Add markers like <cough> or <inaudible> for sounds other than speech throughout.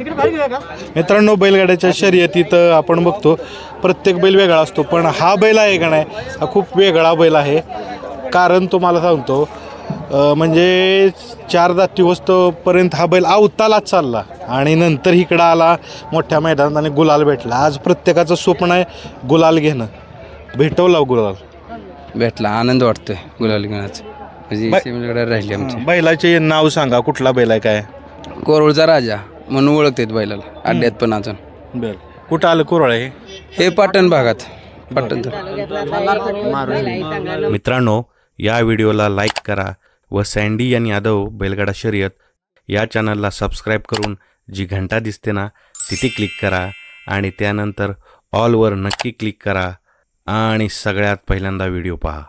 मित्रांनो बैलगाड्याच्या शर्यतीत आपण बघतो प्रत्येक बैल वेगळा असतो पण हा बैल आहे का नाही हा खूप वेगळा बैल आहे. कारण तुम्हाला सांगतो म्हणजे चार दाती वस्तूपर्यंत हा बैल अवतालाच चालला आणि नंतर इकडं आला मोठ्या मैदानात आणि गुलाल भेटला. आज प्रत्येकाचं स्वप्न आहे गुलाल घेणं. भेटवला गुलाल. भेटला आनंद वाटतोय गुलाल घेण्याचं. म्हणजे राहिली आमची. बैलाचे नाव सांगा कुठला बैल आहे काय? कोरोळचा राजा. म्हणून ओळखतात बैलाला. अड्ड्यात पण अजून. बरं. कुठं आलं कुरळ हे? हे पाटण भागात. पाटण मित्रांनो या व्हिडिओला लाईक करा व सँडी आणि यादव बैलगाडा शर्यत या चॅनलला सबस्क्राईब करून जी घंटा दिसते ना तिथे क्लिक करा आणि त्यानंतर ऑलवर नक्की क्लिक करा. आणि सगळ्यात पहिल्यांदा व्हिडिओ पहा.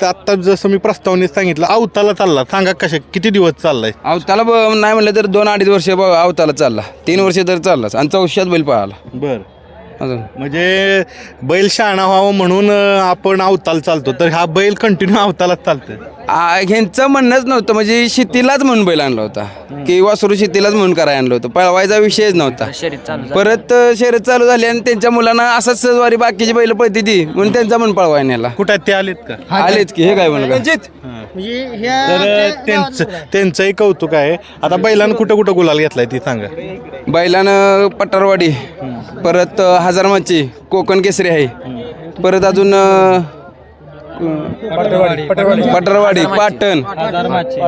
तर आत्ता जसं मी प्रस्तावनेत सांगितलं अवताला चालला. सांगा कशा किती दिवस चाललाय? अवताला ब- नाही म्हणलं तर दोन अडीच वर्ष ब- अवताला चालला. तीन वर्ष तर चाललाच आणि चौशात बैल पळाला. बर. अजून? म्हणजे बैल शहाणा व्हावं म्हणून अं, आपण अवताल चालतो. तर हा बैल कंटिन्यू अवतालाच चालतोय. आ, ह्यांचं म्हणणंच नव्हतं. म्हणजे शेतीलाच म्हणून बैल आणला होता. की वासरू शेतीलाच म्हणून करायला आणलं होतं. पळवायचा विषयच नव्हता. परत अ, शर्यत चालू झाली आणि त्यांच्या मुलांना असंच सहजवारी बाकीची बैल पळती ती. म्हणून त्यांचा म्हणून पळवाय नेला. कुठं आहेत ते आलेत का? आलेच की हे काय म्हणलं तर त्यांचं त्यांचंही कौतुक आहे. आता बैलानं कुठं कुठं गुलाल घेतलाय ती सांगा. बैलानं पठारवाडी परत हजारमाची कोकण केसरी आहे. परत अजून अ, पठारवाडी पाटण.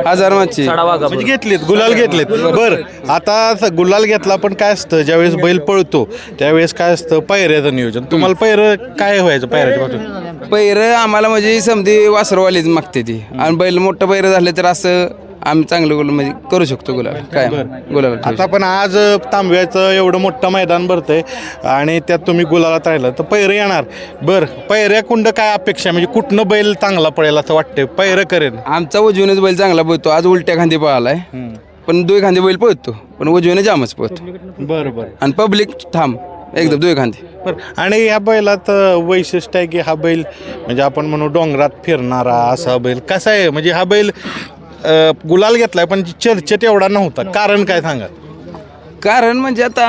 हजारमाची. म्हणजे घेतलेत गुलाल घेतलेत. बर आता स- गुलाल घेतला पण काय असतं ज्यावेळेस बैल पळतो त्यावेळेस काय असतं पायऱ्याचं नियोजन. तुम्हाला पायरं काय व्हायचं पायऱ्याच्या पासून पैर आम्हाला म्हणजे समधी वासरवालीच मागते ती. आणि बैल मोठं पैर झालं तर असं आम्ही चांगलं गुलाल म्हणजे करू शकतो गुलाल काय गुलाल आता पण आज तांब्याचं एवढं मोठं मैदान भरतंय आणि त्यात तुम्ही गुलालात राहिलं तर पैरं येणार. बर पैऱ्या कुंड काय अपेक्षा आहे? म्हणजे कुठनं बैल चांगला पडेल असं वाटतंय? पैरं करेल आमचा उजवीनच बैल चांगला पळतो आज उलट्या खांदी पळालाय. पण दुई खांदी बैल पळतो पण उजवीने जामच पळतो. बरं बरं. आणि पब्लिक थांब एकदम दुई खांदी. बरं आणि ह्या बैलात वैशिष्ट्य आहे की हा बैल म्हणजे आपण म्हणू डोंगरात फिरणारा असा बैल कसा आहे? म्हणजे हा बैल गुलाल घेतलाय पण चर्चेत एवढा नव्हता. कारण काय सांगा कारण म्हणजे आता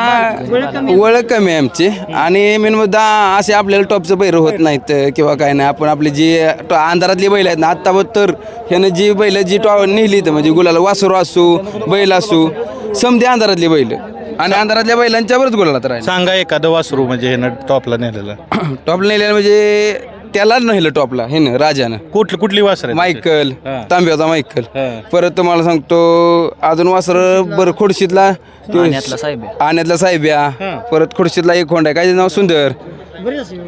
ओळख कमी आहे. आमची. आणि मेन मुद्दा असे आपल्याला टॉपचं बैर होत नाहीत किंवा काय नाही. आपण आपली जी टॉ- अंधारातली बैल आहेत ना आत्ता तर ह्यानं जी बैल जी टॉ नेली तर म्हणजे गुलाला वासरू असू बैल असू समधी अंधारातली बैल. आणि अंधारातल्या बैलांच्यावरच गुलाला तर सांगा एखादं वासरू म्हणजे ह्यानं टॉपला नेलेलं. <clears throat> टॉपला नेल्यानं म्हणजे त्याला नेलं टॉपला हे ना राजानं. कुठ कुठली वासर मायकल हा. तांब्याचा मायकल. हा. परत तुम्हाला सांगतो अजून वासर बरं खोडशीतला आण्यातला साहेब्या. परत खोडशीतला एक खोंड आहे. काय नाव? सुंदर.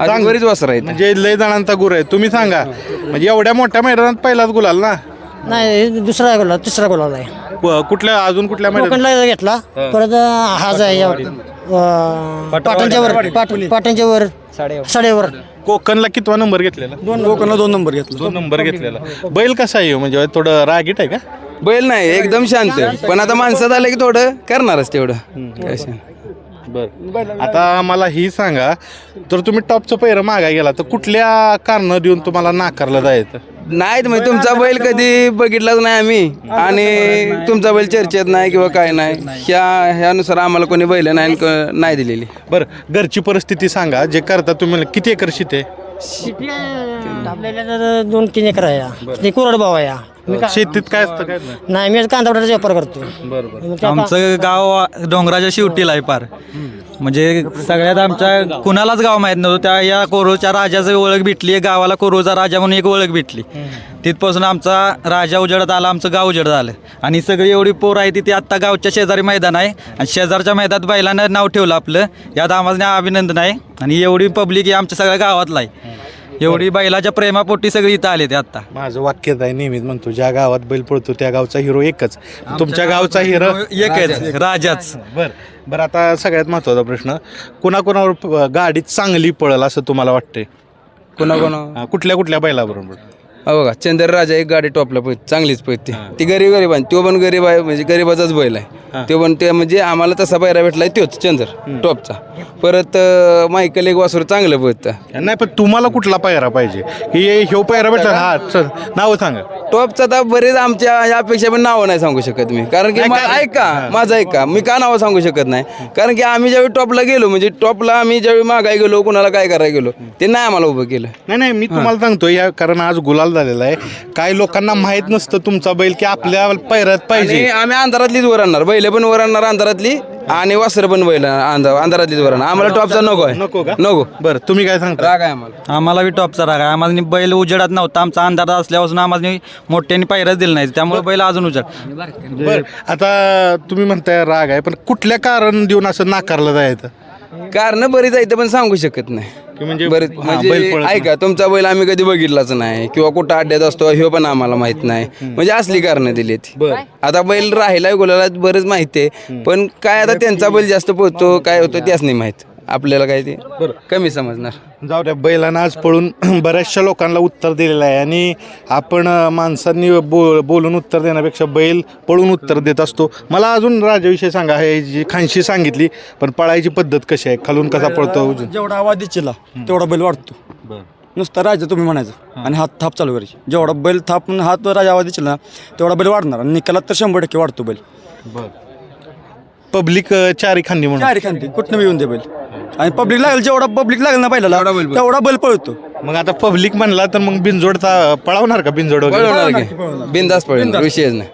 अजून बरीच वासर आहेत. म्हणजे लय जणांचा गुरु आहे. तुम्ही सांगा. म्हणजे एवढ्या मोठ्या मैदानात पहिलाच गुलाल ना? नाही दुसरा गोला तिसरा गोला आहे. कुठल्या अजून कुठल्या मैदानात? कोकणला घेतला. परत हाच आहे या- अं, पाटणच्या वर पाट- पाटणच्या वर साडेवर. कोकणला कितवा नंबर घेतलेला? कोकणला दोन नंबर घेतला. दोन नंबर घेतलेला. बैल कसा आहे हो? म्हणजे थोडं रागीट आहे का? बैल नाही एकदम शांत पण आता माणसात आलं की थोडं करणारच तेवढं. काय. बर. आता मला ही सांगा तर तुम्ही टॉपचं पैर मागा गेला तर कुठल्या कारण देऊन तुम्हाला नाकारलं जायचं? नाहीत म्हणजे तुमचा बैल कधी बघितलाच नाही आम्ही. आणि तुमचा बैल चर्चेत नाही किंवा काय नाही. ह्या ह्यानुसार आम्हाला कोणी बैल नाही क- नाही दिलेली. बरं घरची परिस्थिती सांगा जे करता तुम्ही किती एकर शेती आहे? आपल्याला तर दोन तीन एकर आहे. या. ते कोरड भाव आहे. या. मी का- शेतीत काय असतं काय नाही? नाही मी कांदा बटाट्याचा व्यापार करतो बरोबर. मग त्या- आमचं गाव डोंगराच्या शेवटीला आहे पार. म्हणजे सगळ्यात आमच्या कुणालाच गाव माहीत नव्हतं. त्या या कोरोच्या राजाची ओळख भेटली गावाला कोरोचा राजा म्हणून एक ओळख भेटली. तिथपासून आमचा राजा उजडत आला आमचं गाव उजडत आलं. आणि सगळी एवढी पोर आहे ती ती आत्ता गावच्या शेजारी मैदान आहे. आणि शेजारच्या मैदानात बैलानं नाव ठेवलं आपलं. यात आम्हाला अभिनंदन आहे. आणि एवढी पब्लिक ही आमच्या सगळ्या गावातला आहे. एवढी बैलाच्या प्रेमापोटी सगळी इथं आले ते आत्ता माझं वाक्यच आहे नेहमीच म्हणतो ज्या गावात बैल पळतो त्या गावचा हिरो एकच. तुमच्या गावचा हिरो एकच राजाच. बर बरं आता सगळ्यात महत्त्वाचा प्रश्न कोणाकोणावर प- गाडी चांगली पळल असं तुम्हाला वाटतंय? कोणा कोणा कुठल्या कुठल्या बैलाबरोबर? हो बघा चंदर राजा एक गाडी टॉपला पळते चांगलीच पळते. ती गरीब गरीब आहे तो पण गरीब आहे म्हणजे गरीबाचाच बैल आहे. तो पण ते म्हणजे आम्हाला तसा पायरा भेटलाय तोच चंदर टॉपचा. परत अं, मायकल एक वासरू चांगलं पळतं. नाही पण तुम्हाला कुठला पायरा पाहिजे? की हे- ह्यो पायरा भेटला हा चल नाव सांगा. टॉपचा तर बरेच आमच्या यापेक्षा पण नावं नाही सांगू शकत मी. कारण की मा- ऐका माझं ऐका मी का नावं सांगू शकत नाही? कारण की आम्ही ज्यावेळी टॉपला गेलो म्हणजे टॉपला आम्ही ज्यावेळी मागाय गेलो कुणाला काय करायला गेलो ते नाही आम्हाला उभं केलं. नाही नाही मी तुम्हाला सांगतो या कारण आज गुलाल झालेला आहे. काही लोकांना माहीत नसतं तुमचा बैल की आपल्या पैरात पाहिजे. आणि आम्ही अंधारातलीच वर आणणार. बैल पण वर आणणार अंधारातली आणि वासर पण बैल अंधार अंधारातलीच वर आणणार. आम्हाला टॉपचा नको आहे. नको का? नको. बरं तुम्ही काय सांगता? राग आहे आम्हाला. आम्हाला बी टॉपचा राग आहे. आम्हाला बैल उजेडात नव्हता. आमचा अंधारात असल्यापासून आम्हाला मोठ्याने पायरच दिलं नाही त्यामुळे बैल अजून उजेड. बरं आता तुम्ही म्हणताय राग आहे पण कुठल्या कारण देऊन असं नाकारलं जायचं? कारण बरीच आहे ते पण सांगू शकत नाही. की म्हणजे बरेच हा, म्हणजे बैल पळत ऐका तुमचा बैल आम्ही कधी बघितलाच नाही किंवा कुठं अड्ड्यात असतो हे पण आम्हाला माहीत नाही. म्हणजे असली कारणं दिली ती. आता बैल राहिलाय गोलाला बरंच माहिती आहे. पण काय आता त्यांचा बैल जास्त पोहतो काय होतं त्याच नाही माहीत. आपल्याला काय ते कमी समजणार. जाऊ द्या बैलानं आज पळून बऱ्याचशा लोकांना उत्तर दिलेलं आहे आणि आपण अं, माणसांनी बो बोलून उत्तर देण्यापेक्षा बैल पळून उत्तर देत असतो. मला अजून राजाविषयी सांगा हे जी खानशी सांगितली पण पळायची पद्धत कशी आहे? खालून कसा पळतो अजून जेवढा आवाज दिचिला तेवढा बैल वाढतो. नुसता राजा तुम्ही म्हणायचं आणि हात थाप चालू करायची. जेवढा बैल थाप हात राजा आवाज दिला तेवढा बैल वाढणार आणि निकालात तर शंभर टक्के वाढतो बैल. पब्लिक चारी खांदी म्हणून. चारी खांदी कुठनं बी येऊन दे बैल. आणि पब्लिक लागेल जेवढा पब्लिक लागेल ना पहिल्याला तेवढा बैल पळतो. मग आता पब्लिक म्हणला तर मग बिनजोडचा पळवणार का बिनजोड वगैरे? पळवणार की. बिंदास पळवणार विषयच नाही.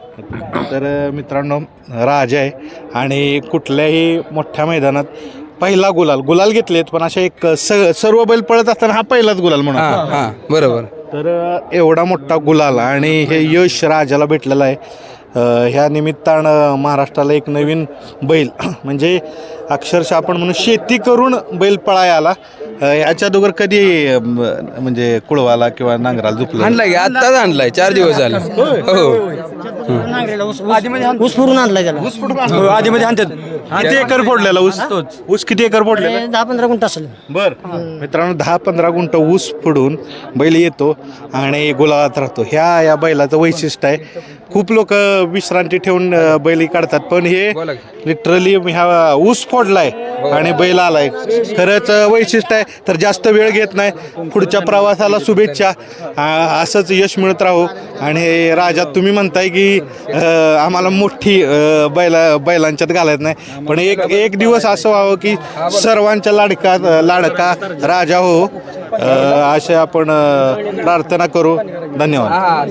तर अ, मित्रांनो राजा आहे आणि कुठल्याही मोठ्या मैदानात पहिला गुलाल गुलाल घेतलेत पण अशा एक स सर्व बैल पळत असताना हा पहिलाच गुलाल म्हणून. हा हा बरोबर. तर अ, एवढा मोठा गुलाल आणि हे यश राजाला भेटलेलं आहे. ह्या निमित्तानं महाराष्ट्राला एक नवीन बैल <clears throat> म्हणजे अक्षरशः आपण म्हणून शेती करून बैल पळाय आला याच्या दोघर कधी अ, म्हणजे कुळवाला किंवा नांगराला झुपला आणलाय की? आत्ताच आणलाय. चार दिवस झाले. हो. ऊस पुरून आणला त्याला. हो, आधीमध्ये आणतात. किती एकर फोडलेला ऊस? ऊस किती एकर फोडलेला दहा पंधरा गुंठ असेल. बर. मित्रांनो दहा पंधरा गुंठ ऊस फोडून बैल येतो आणि गुलाबात राहतो. ह्या या बैलाचं वैशिष्ट्य आहे खूप लोक विश्रांती ठेवून अ, बैल काढतात. पण हे लिटरली ह्या ऊस फोडलाय आणि बैल आलाय. खरंच वैशिष्ट्य आहे तर जास्त वेळ घेत नाही. पुढच्या प्रवासाला शुभेच्छा. असंच यश मिळत राहू. आणि राजा तुम्ही म्हणताय की आम्हाला मोठी बैला बैलांच्यात घालायत नाही. पण एक एक दिवस असं व्हावं की सर्वांच्या लाडका लाडका राजा हो. असे आपण प्रार्थना करू. धन्यवाद.